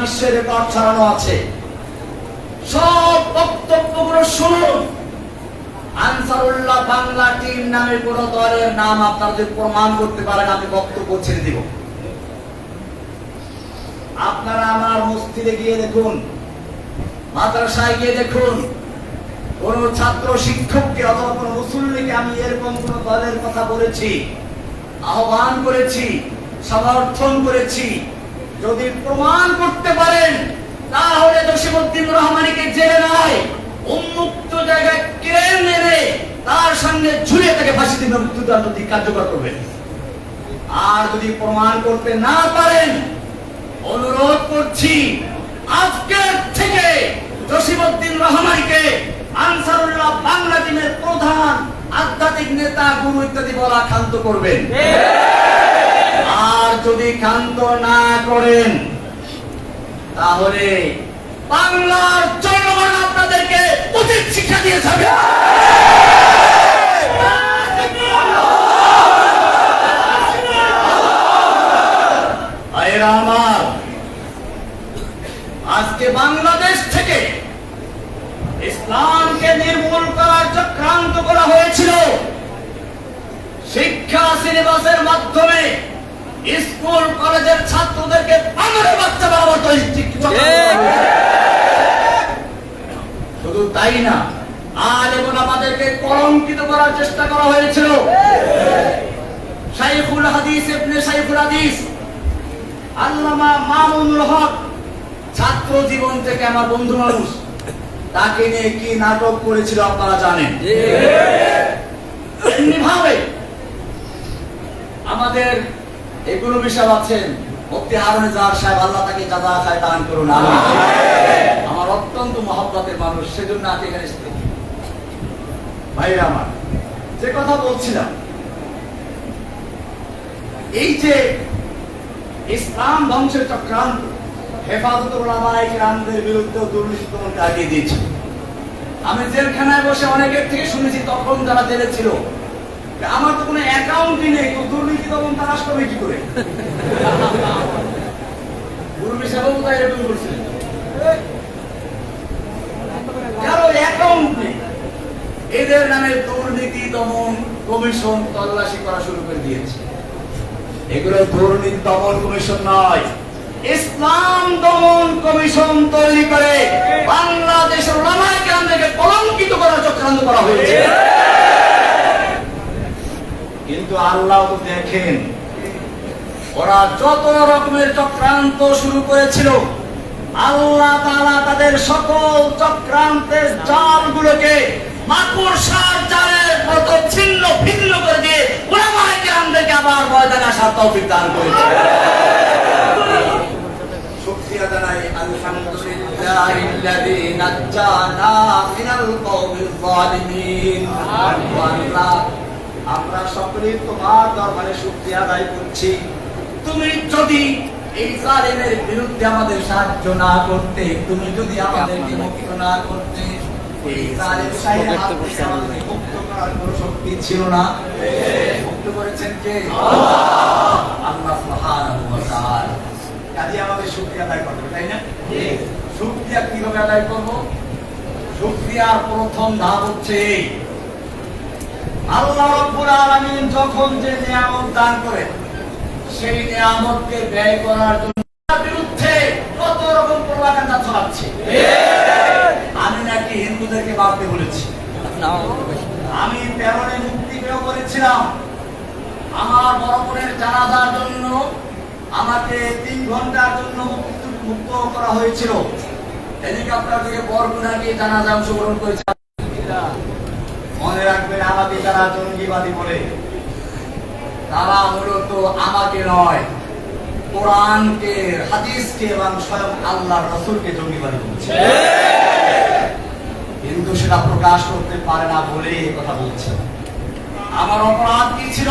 বিশ্বের রেকর্ড ছড়ানো আছে। সব বক্তব্যগুলো শুনুন। আনসারুল্লাহ বাংলা টিম নামে কোন দলের নাম আপনারা যদি প্রমাণ করতে পারেন, আমি বক্তব্য ছেড়ে দিব। আপনারা আমার মসজিদে গিয়ে দেখুন, মাদ্রাসায় গিয়ে দেখুন, কোন ছাত্র শিক্ষককে অথবা কোন মুসল্লিকে আমি এরকম কোন দলের কথা বলেছি, আহ্বান করেছি, সমর্থন করেছি যদি প্রমাণ করতে পারেন, তাহলে জসিমুদ্দিন রহমানিকে জেলে নয়, উন্মুক্ত জায়গায় ক্রেন এনে তার সঙ্গে ঝুলিয়ে তাকে ফাঁসি দিন মৃত্যুদণ্ড কার্যকর করবেন। আর যদি প্রমাণ করতে না পারেন, অনুরোধ করছি, আজকের থেকে জসিমুদ্দিন রহমানকে আনসারুল্লাহ বাংলা টিমের প্রধান আধ্যাত্মিক নেতা, গুরু ইত্যাদি বলা ক্ষান্ত করবেন। আর যদি ক্ষান্ত না করেন, তাহলে বাংলার জনগণ আপনাদেরকে উচিত শিক্ষা দিয়ে যাবে। আমার, আজকে বাংলাদেশ থেকে ইসলামকে নির্মূল করার চক্রান্ত করা হয়েছিল, শিক্ষা সিলেবাসের মাধ্যমে স্কুল কলেজের ছাত্রদেরকে বাংলা বাচ্চা বানাবার তৈরি শুধু তাই না আজ এবং আমাদেরকে কলঙ্কিত করার চেষ্টা করা হয়েছিল। শাইখুল হাদিস ইবনে শাইখুল হাদিস আল্লামা মামুনুল হক ছাত্র জীবন থেকে আমার বন্ধু মানুষ তাকে নিয়ে কি নাটক করেছিল আপনারা জানেন? ভাবে আমাদের এগুলো বিষয় আছেন মুক্তি হারুনে যার সাহেব আল্লাহ তাকে খায় দান করুন আমার অত্যন্ত মহব্বতের মানুষ, সেজন্য এখানে আমার, যে কথা বলছিলাম, এই যে ইসলাম চক্রান্ত হেফাজত রামদের বিরুদ্ধে দুর্নীতি দমনকে আগিয়ে দিয়েছে। আমি জেলখানায় বসে অনেকের থেকে শুনেছি, তখন যারা জেলে ছিল আমার তো কোনো অ্যাকাউন্টই নেই। তো দুর্নীতি দমন করবে কি করে? পূর্বে সাহেব তাই এরকম করছিলেন এদের নামে দুর্নীতি দমন কমিশন তল্লাশি করা শুরু করে দিয়েছে। এগুলো দুর্নীতি দমন কমিশন নয়। ইসলাম দমন কমিশন তৈরি করে বাংলাদেশের ওলামায়ে কেরামদেরকে কলঙ্কিত করার চক্রান্ত করা হয়েছে। কিন্তু আল্লাহ তো দেখেন। ওরা যত রকমের চক্রান্ত শুরু করেছিল আল্লাহ তাআলা তাদের সকল চক্রান্তের জালগুলোকে মাকড়সার জালের মতো ছিন্ন ভিন্ন করে দিয়ে ওলামায়ে আবার ময়দানে আসার তৌফিক দান করেছে। শুকরিয়া জানাই আলহামদুলিল্লাহিল্লাযী নাজ্জানা মিনাল কওমিল যালিমিন। আল্লাহ আমরা সকলেই তোমার দরবারে শুকরিয়া আদায় করছি। তুমি যদি এই জালেমের বিরুদ্ধে আমাদের সাহায্য না করতে তুমি যদি আমাদেরকে মুক্ত না করতে এই জালেম শাহের হাত থেকে আমাদেরকে মুক্ত করার কোনো শক্তি ছিল না। মুক্ত করেছেন কে? আল্লাহ সুবহানাহু ওয়া তাআলা। কাজে আমাদের শুকরিয়া আদায় করতে তাই না? শুকরিয়া কীভাবে আদায় করব? শুকরিয়ার প্রথম ধাপ হচ্ছে এই। আল্লাহ রাব্বুল যখন যে নিয়ামত দান করেন, সেই নিয়ামতকে ব্যয় করার জন্য বিরুদ্ধে কত রকম প্রভাকাণ্ডা চালাচ্ছে আমি নাকি হিন্দুদেরকে বাঁধতে বলেছি। আমি তেরোনে মুক্তি পেয়েও করেছিলাম আমার বড় বোনের জানাজার জন্য, আমাকে তিন ঘণ্টার জন্য মুক্ত- করা হয়েছিল। হেলিকপ্টার থেকে বরগুনা গিয়ে জানাজা অংশগ্রহণ করেছে মনে রাখবেন, আমাকে তারা জঙ্গিবাদী বলে, তারা মূলত আমাকে নয়, কোরআনকে, হাদিসকে এবং স্বয়ং আল্লাহ রসুলকে জঙ্গিবাদী বলছে। কিন্তু সেটা প্রকাশ করতে পারে না বলে কথা বলছে। আমার অপরাধ কি ছিল?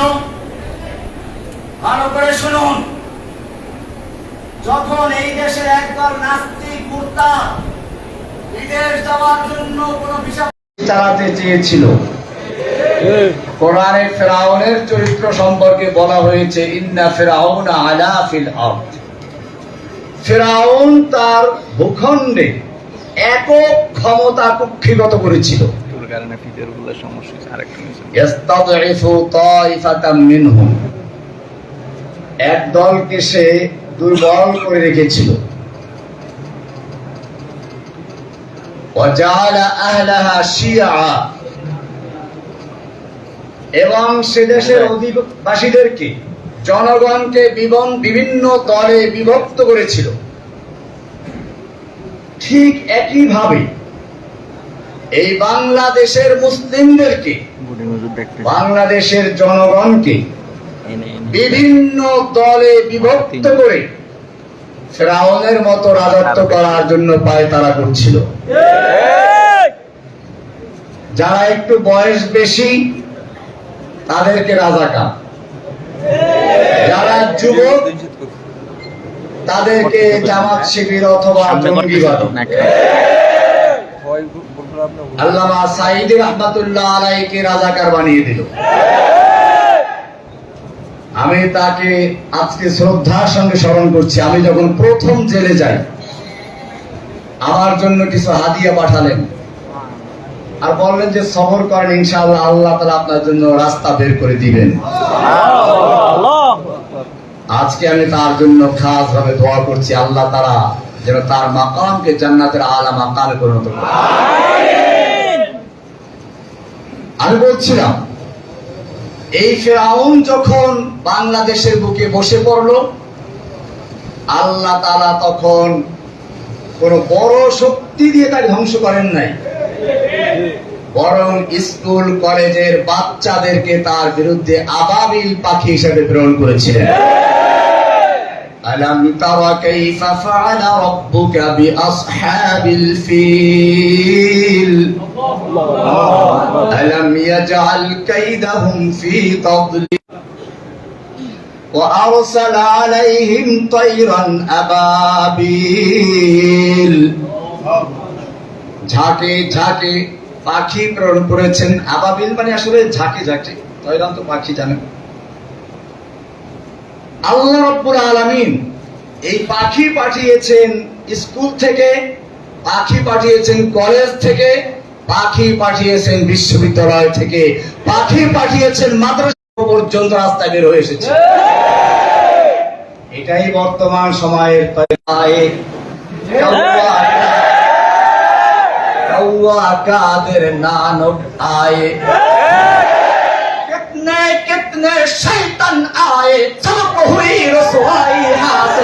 ভালো করে শুনুন। যখন এই দেশের একদল নাস্তিক মুর্তা বিদেশ যাওয়ার জন্য কোন বিষয় চালাতে চেয়েছিল। কোরআনে ফেরাউনের চরিত্র সম্পর্কে বলা হয়েছে, ইন্না ফেরাউন ফেরাউন তার ভূখণ্ডে একক ক্ষমতা কুক্ষিগত করেছিল। একদলকে সে দুর্বল করে রেখেছিল। وجعل أهلها شيعا এবং সে দেশের অধিবাসীদেরকে জনগণকে বিবন বিভিন্ন দলে বিভক্ত করেছিল ঠিক একইভাবে এই বাংলাদেশের মুসলিমদেরকে বুড়ি মজুর দেখতে বাংলাদেশের জনগণকে এনে এনে বিভিন্ন দলে বিভক্ত করে ফেরাউনের মতো রাজত্ব করার জন্য পায় তারা করছিল যারা একটু বয়স বেশি তাদেরকে রাজাকার। যারা যুবক তাদেরকে জামাত শিবির অথবা জঙ্গিবাদী আল্লামা সাইদ রহমাতুল্লাহ আলাইকে রাজাকার বানিয়ে দিল। আমি তাকে আজকে শ্রদ্ধার সঙ্গে স্মরণ করছি। আমি যখন প্রথম জেলে যাই আমার জন্য কিছু হাদিয়া পাঠালেন। আর বললেন যে সবর করেন ইনশাআল্লাহ আল্লাহ তালা আপনার জন্য রাস্তা বের করে দিবেন। আজকে আমি তার জন্য খাস ভাবে দোয়া করছি আল্লাহ তারা যেন তার মাকামকে জান্নাতের আলা মাকামে পরিণত করে আমি বলছিলাম এই ফেরাউন যখন বাংলাদেশের বুকে বসে পড়ল, আল্লাহ তালা তখন কোন বড় শক্তি দিয়ে তাকে ধ্বংস করেন নাই। বরং স্কুল, কলেজের বাচ্চাদেরকে তার বিরুদ্ধে আবাবিল পাখি হিসাবে প্রেরণ করেছিলেন। ألم تر كيف فعل ربك بأصحاب الفيل ألم يجعل كيدهم في تضليل وأرسل عليهم طيرا أبابيل ঝাঁকে ঝাঁকে পাখি প্রেরণ করেছেন আবাবিল মানে আসলে ঝাঁকে ঝাঁকে তৈরাম তো পাখি জানেন আল্লাহ রব্বুর আলমিন এই পাখি পাঠিয়েছেন স্কুল থেকে, পাখি পাঠিয়েছেন কলেজ থেকে, পাখি পাঠিয়েছেন বিশ্ববিদ্যালয় থেকে, পাখি পাঠিয়েছেন মাদ্রাসা পর্যন্ত রাস্তায় বের হয়ে এসেছে। এটাই বর্তমান সময়ের কাদের নানক আয়ে। কিতনে কিতনে আয়ে চলো প্রহুরি রসোয়াই হাস